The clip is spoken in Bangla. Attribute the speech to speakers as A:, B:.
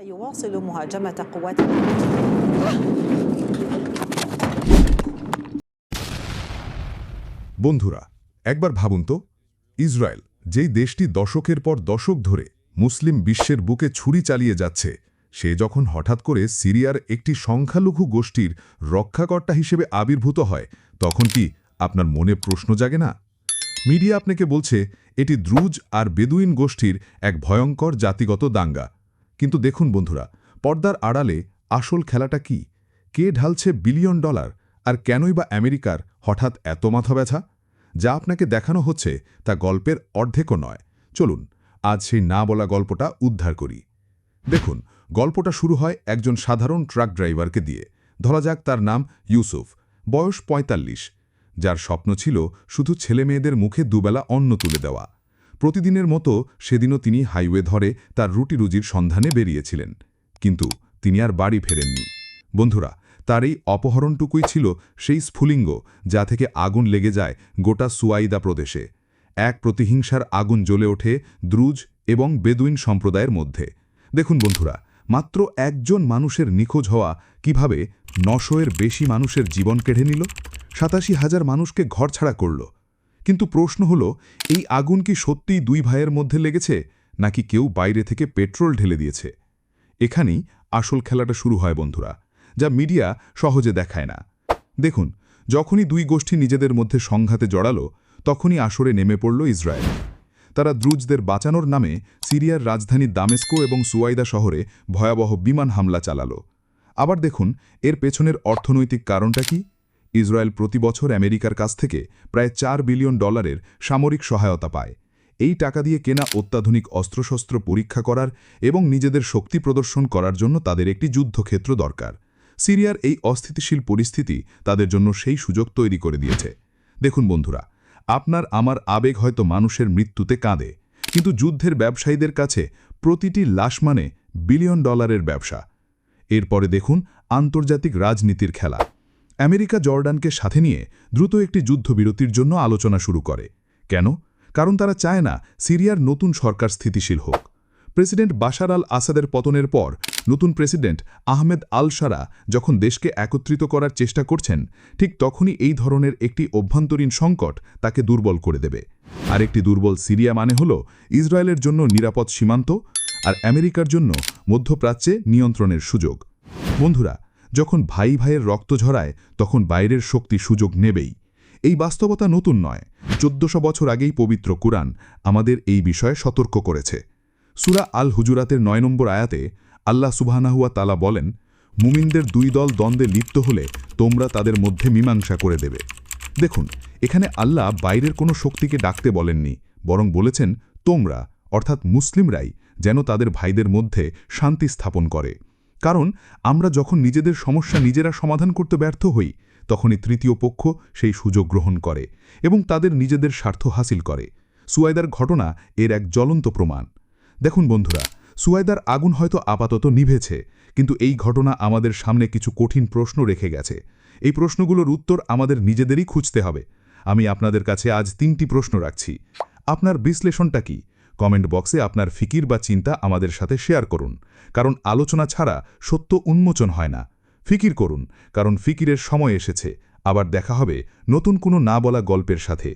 A: يواصل مهاجمة قوات
B: বন্ধুরা একবার ভাবুন তো ইসরায়েল যেই দেশটি দশকের পর দশক ধরে মুসলিম বিশ্বের বুকে ছুরি চালিয়ে যাচ্ছে সে যখন হঠাৎ করে সিরিয়ার একটি সংখ্যালঘু গোষ্ঠীর রক্ষাকর্তা হিসেবে আবির্ভূত হয় তখন কি আপনার মনে প্রশ্ন জাগে না মিডিয়া আপনাকে বলছে এটি দ্রুজ আর বেদুইন গোষ্ঠীর এক ভয়ঙ্কর জাতিগত দাঙ্গা কিন্তু দেখুন বন্ধুরা, পর্দার আড়ালে আসল খেলাটা কি? কে ঢালছে বিলিয়ন ডলার আর কেনই বা আমেরিকার হঠাৎ এত মাথা ব্যথা? যা আপনাকে দেখানো হচ্ছে তা গল্পের অর্ধেকও নয়। চলুন, আজ সেই না বলা গল্পটা উদ্ধার করি। দেখুন, গল্পটা শুরু হয় একজন সাধারণ ট্রাক ড্রাইভারকে দিয়ে। ধরা যাক তার নাম ইউসুফ। বয়স ৪৫ যার স্বপ্ন ছিল শুধু ছেলেমেয়েদের মুখে দুবেলা অন্ন তুলে দেওয়া। প্রতিদিনের মতো সেদিনও তিনি হাইওয়ে ধরে তার রুটি রুজির সন্ধানে বেরিয়েছিলেন। কিন্তু তিনি আর বাড়ি ফেরেননি। বন্ধুরা, তার এই অপহরণটুকুই ছিল সেই স্ফুলিঙ্গ যা থেকে আগুন লেগে যায় গোটা সুয়াইদা প্রদেশে। এক প্রতিহিংসার আগুন জ্বলে ওঠে দ্রুজ এবং বেদুইন সম্প্রদায়ের মধ্যে। দেখুন বন্ধুরা, মাত্র একজন মানুষের নিখোঁজ হওয়া কীভাবে নশোয়ের বেশি মানুষের জীবন কেড়ে নিল? সাতাশি হাজার মানুষকে ঘরছাড়া করল। কিন্তু প্রশ্ন হল, এই আগুন কি সত্যিই দুই ভাইয়ের মধ্যে লেগেছে, নাকি কেউ বাইরে থেকে পেট্রোল ঢেলে দিয়েছে? এখানেই আসল খেলাটা শুরু হয়, বন্ধুরা, যা মিডিয়া সহজে দেখায় না। দেখুন, যখনই দুই গোষ্ঠী নিজেদের মধ্যে সংঘাতে জড়ালো, তখনই আসরে নেমে পড়ল ইসরায়েল। তারা দ্রুজদের বাঁচানোর নামে সিরিয়ার রাজধানী দামেস্কো এবং সুয়াইদা শহরে ভয়াবহ বিমান হামলা চালালো। আবার দেখুন, এর পেছনের অর্থনৈতিক কারণটা কি? ইসরায়েল প্রতি বছর আমেরিকার কাছ থেকে প্রায় চার বিলিয়ন ডলারের সামরিক সহায়তা পায়। এই টাকা দিয়ে কেনা অত্যাধুনিক অস্ত্রশস্ত্র পরীক্ষা করার এবং নিজেদের শক্তি প্রদর্শন করার জন্য তাদের একটি যুদ্ধক্ষেত্র দরকার। সিরিয়ার এই অস্থিতিশীল পরিস্থিতি তাদের জন্য সেই সুযোগ তৈরি করে দিয়েছে। দেখুন বন্ধুরা, আপনার আমার আবেগ হয়তো মানুষের মৃত্যুতে কাঁদে, কিন্তু যুদ্ধের ব্যবসায়ীদের কাছে প্রতিটি লাশ মানে বিলিয়ন ডলারের ব্যবসা। এরপরে দেখুন আন্তর্জাতিক রাজনীতির খেলা। আমেরিকা জর্ডানকে সাথে নিয়ে দ্রুত একটি যুদ্ধবিরতির জন্য আলোচনা শুরু করে। কেন? কারণ তারা চায় না সিরিয়ার নতুন সরকার স্থিতিশীল হোক। প্রেসিডেন্ট বাশার আল আসাদের পতনের পর নতুন প্রেসিডেন্ট আহমেদ আল সারা যখন দেশকে একত্রিত করার চেষ্টা করছেন, ঠিক তখনই এই ধরনের একটি অভ্যন্তরীণ সংকট তাকে দুর্বল করে দেবে। আরেকটি দুর্বল সিরিয়া মানে হল ইসরায়েলের জন্য নিরাপদ সীমান্ত আর আমেরিকার জন্য মধ্যপ্রাচ্যে নিয়ন্ত্রণের সুযোগ। বন্ধুরা যখন ভাই ভাইয়ের রক্ত ঝরায়, তখন বাইরের শক্তি সুযোগ নেবেই। এই বাস্তবতা নতুন নয়। চোদ্দশো বছর আগেই পবিত্র কুরআন আমাদের এই বিষয়ে সতর্ক করেছে। সুরা আল হুজুরাতের নয় নম্বর আয়াতে আল্লাহ সুবহানাহুয়া তালা বলেন, মুমিনদের দুই দল দ্বন্দ্বে লিপ্ত হলে তোমরা তাদের মধ্যে মীমাংসা করে দেবে। দেখুন, এখানে আল্লাহ বাইরের কোনো শক্তিকে ডাকতে বলেননি, বরং বলেছেন, তোমরা, অর্থাৎ মুসলিমরাই, যেন তাদের ভাইদের মধ্যে শান্তি স্থাপন করে। কারণ আমরা যখন নিজেদের সমস্যা নিজেরা সমাধান করতে ব্যর্থ হই, তখনই তৃতীয় পক্ষ সেই সুযোগ গ্রহণ করে এবং তাদের নিজেদের স্বার্থ হাসিল করে। সুয়াইদার ঘটনা এর এক জ্বলন্ত প্রমাণ। দেখুন বন্ধুরা, সুয়াইদার আগুন হয়তো আপাতত নিভেছে, কিন্তু এই ঘটনা আমাদের সামনে কিছু কঠিন প্রশ্ন রেখে গেছে। এই প্রশ্নগুলোর উত্তর আমাদের নিজেদেরই খুঁজতে হবে। আমি আপনাদের কাছে আজ তিনটি প্রশ্ন রাখছি। আপনার বিশ্লেষণটা কি? কমেন্ট বক্সে আপনার ফিকির বা চিন্তা আমাদের সাথে শেয়ার করুন। কারণ আলোচনা ছাড়া সত্য উন্মোচন হয় না। ফিকির করুন, কারণ ফিকিরের সময় এসেছে। আবার দেখা হবে নতুন কোনো না বলা গল্পের সাথে।